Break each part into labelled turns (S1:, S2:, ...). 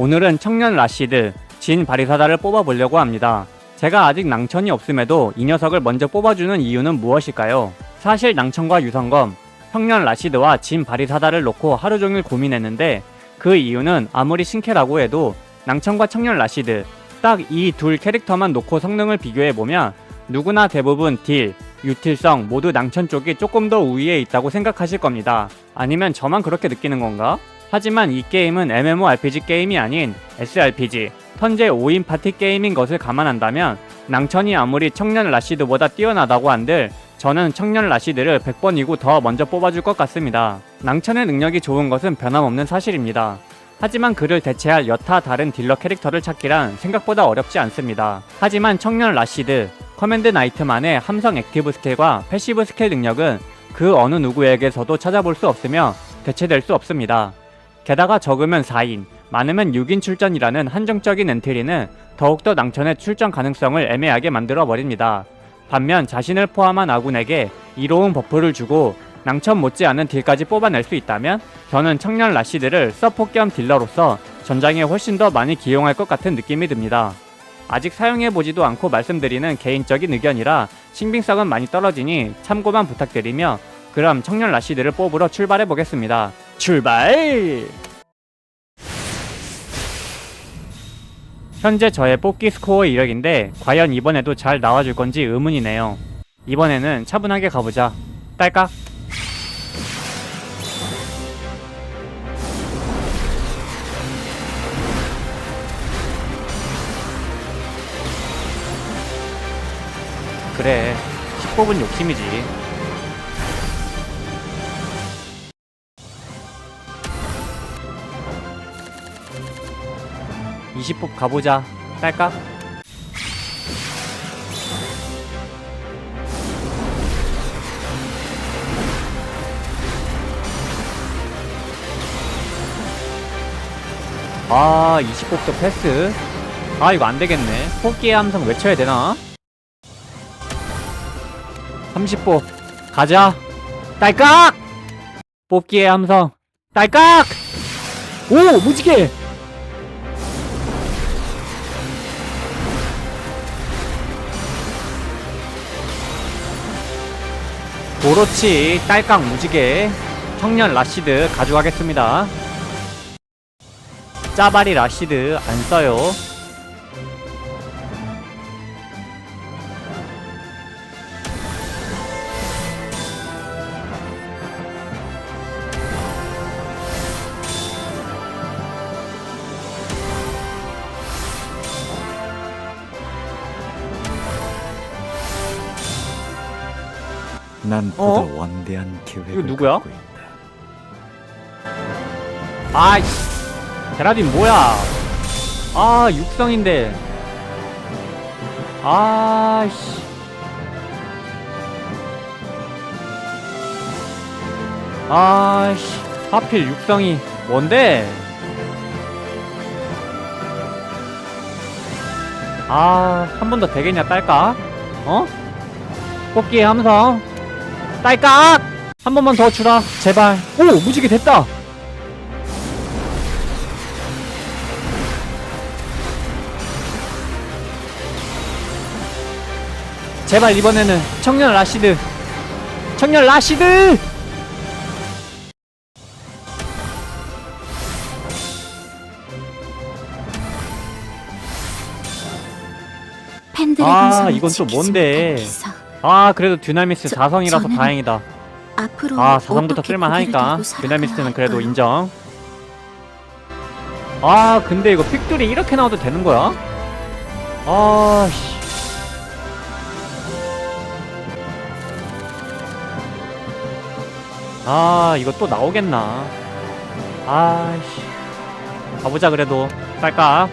S1: 오늘은 청년 라시드 진 바리사다를 뽑아보려고 합니다. 제가 아직 낭천이 없음에도 이 녀석을 먼저 뽑아주는 이유는 무엇일까요? 사실 낭천과 유성검, 청년 라시드와 진 바리사다를 놓고 하루 종일 고민했는데 그 이유는 아무리 신캐라고 해도 낭천과 청년 라시드 딱 이 둘 캐릭터만 놓고 성능을 비교해보면 누구나 대부분 딜, 유틸성 모두 낭천 쪽이 조금 더 우위에 있다고 생각하실 겁니다. 아니면 저만 그렇게 느끼는 건가? 하지만 이 게임은 MMORPG 게임이 아닌 SRPG, 턴제 5인 파티 게임인 것을 감안한다면 낭천이 아무리 청년 라시드보다 뛰어나다고 한들 저는 청년 라시드를 100번이고 더 먼저 뽑아줄 것 같습니다. 낭천의 능력이 좋은 것은 변함없는 사실입니다. 하지만 그를 대체할 여타 다른 딜러 캐릭터를 찾기란 생각보다 어렵지 않습니다. 하지만 청년 라시드, 커맨드 나이트만의 함성 액티브 스킬과 패시브 스킬 능력은 그 어느 누구에게서도 찾아볼 수 없으며 대체될 수 없습니다. 게다가 적으면 4인, 많으면 6인 출전이라는 한정적인 엔트리는 더욱더 낭천의 출전 가능성을 애매하게 만들어 버립니다. 반면 자신을 포함한 아군에게 이로운 버프를 주고 낭천 못지않은 딜까지 뽑아낼 수 있다면 저는 청년 라시드를 서포 겸 딜러로서 전장에 훨씬 더 많이 기용할 것 같은 느낌이 듭니다. 아직 사용해보지도 않고 말씀드리는 개인적인 의견이라 신빙성은 많이 떨어지니 참고만 부탁드리며 그럼 청년 라시드를 뽑으러 출발해 보겠습니다. 출발! 현재 저의 뽑기 스코어 이력인데 과연 이번에도 잘 나와줄 건지 의문이네요. 이번에는 차분하게 가보자. 딸깍. 그래, 10뽑은 욕심이지. 이십 뽑 가보자. 딸까? 아, 20뽑도 패스. 아, 이거 안 되겠네. 뽑기의 함성 외쳐야 되나? 30뽑. 가자. 딸깍! 뽑기의 함성. 딸깍! 오! 무지개! 그렇지 딸깍 무지개 청년 라시드 가져가겠습니다. 짜바리 라시드 안 써요
S2: 난
S1: 어?
S2: 보다 원대한 계획을
S1: 이거 누구야?
S2: 갖고 있다.
S1: 아이씨 베라딘 뭐야 아 육성인데 아이씨 아이씨 하필 육성이 뭔데 아 한 번 더 되겠냐 딸까 어? 뽑기의 함성 딸깍! 한 번만 더 주라. 제발. 오 무지개 됐다. 제발 이번에는 청년 라시드. 청년 라시드!
S3: 팬들의
S1: 아, 이건 또
S3: 지키지
S1: 뭔데.
S3: 못하겠어.
S1: 아 그래도 듀나미스
S3: 저-
S1: 4성이라서
S3: 저는
S1: 다행이다
S3: 앞으로
S1: 아 4성부터
S3: 어떻게
S1: 쓸만하니까
S3: 고개를 들고 살아가야
S1: 듀나미스는 그래도
S3: 할까요?
S1: 인정 아 근데 이거 픽들이 이렇게 나와도 되는 거야? 아씨 아 이거 또 나오겠나 아씨 가보자 그래도 딸까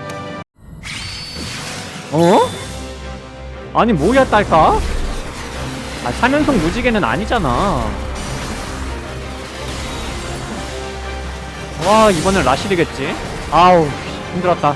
S1: 어? 아니 뭐야 딸까? 아 3연속 무지개는 아니잖아 와 이번엔 라시드겠지? 아우 힘들었다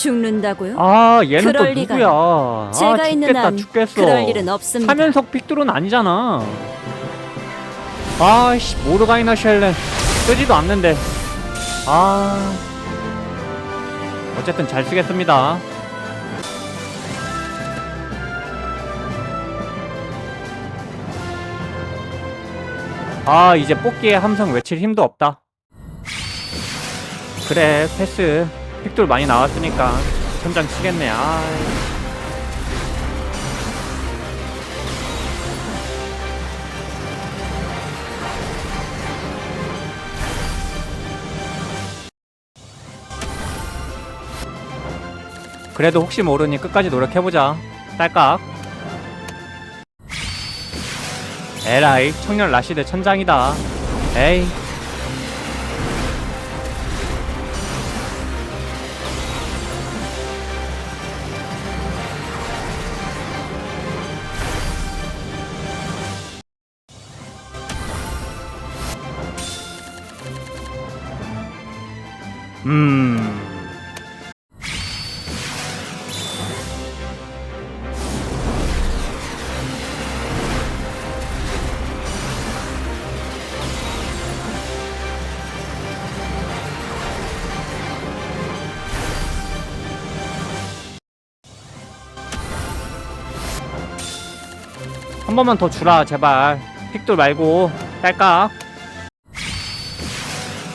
S4: 죽는다고요?
S1: 아 얘는 또
S4: 그럴 리가요.
S1: 누구야?
S4: 제가
S1: 아
S4: 있는
S1: 죽겠다
S4: 한
S1: 죽겠어.
S4: 그럴 일은 없습니다.
S1: 사면석 픽들은 아니잖아. 아씨 모르가이나 셸렌 쓰지도 않는데. 아 어쨌든 잘 쓰겠습니다. 아 이제 뽑기에 함성 외칠 힘도 없다. 그래 패스 픽돌 많이 나왔으니까 천장 치겠네. 아. 그래도 혹시 모르니 끝까지 노력해보자. 딸깍. 에라이, 청년 라시드 천장이다. 에이. 음. 한 번만 더 주라 제발. 픽돌 말고. 딸깍.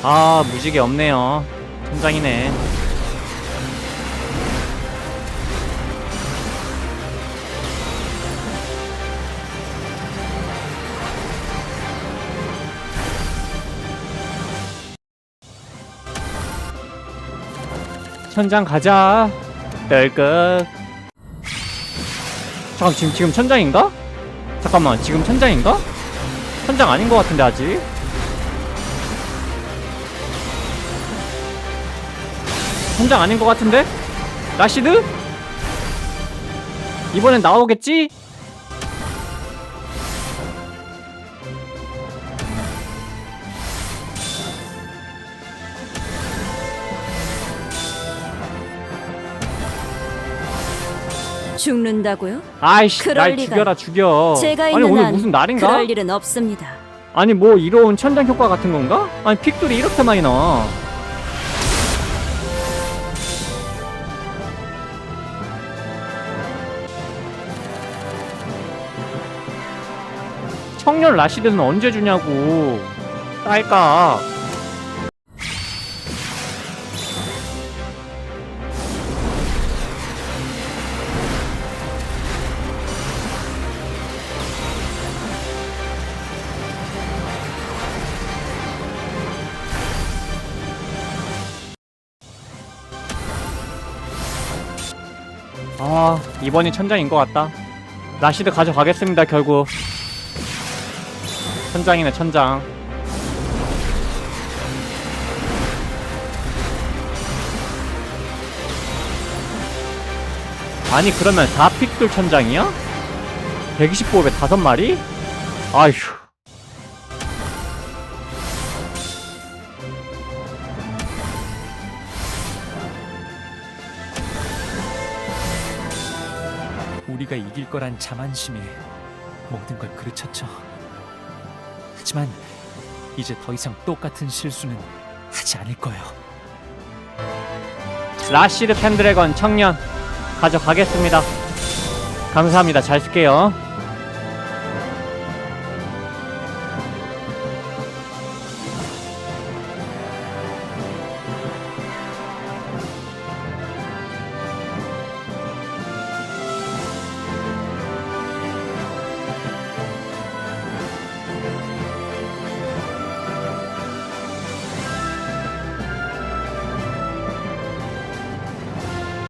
S1: 아 무지개 없네요 천장이네 천장 가자 떨끝 잠깐 지금 지금 천장인가? 잠깐만 지금 천장인가? 천장 아닌 것 같은데 아직 천장 아닌 것 같은데? 라시드? 이번엔 나오겠지?
S4: 죽는다고요?
S1: 아이씨
S4: 그럴
S1: 날
S4: 리가요.
S1: 죽여라 죽여
S4: 제가
S1: 아니
S4: 있는
S1: 오늘
S4: 한
S1: 무슨 날인가?
S4: 그럴 일은 없습니다.
S1: 아니 뭐 이로운 천장 효과 같은 건가? 아니 픽돌이 이렇게 많이 나와 청년 라시드는 언제 주냐고. 딸까. 아 이번이 천장인 것 같다. 라시드 가져가겠습니다 결국 천장이네 천장 아니 그러면 4픽돌 천장이야? 125에 5마리? 아휴
S2: 우리가 이길 거란 자만심이 모든 걸 그르쳤죠. 하지만 이제 더 이상 똑같은 실수는 하지 않을 거예요.
S1: 라시드 펜드래건 청년 가져가겠습니다. 감사합니다. 잘 쓸게요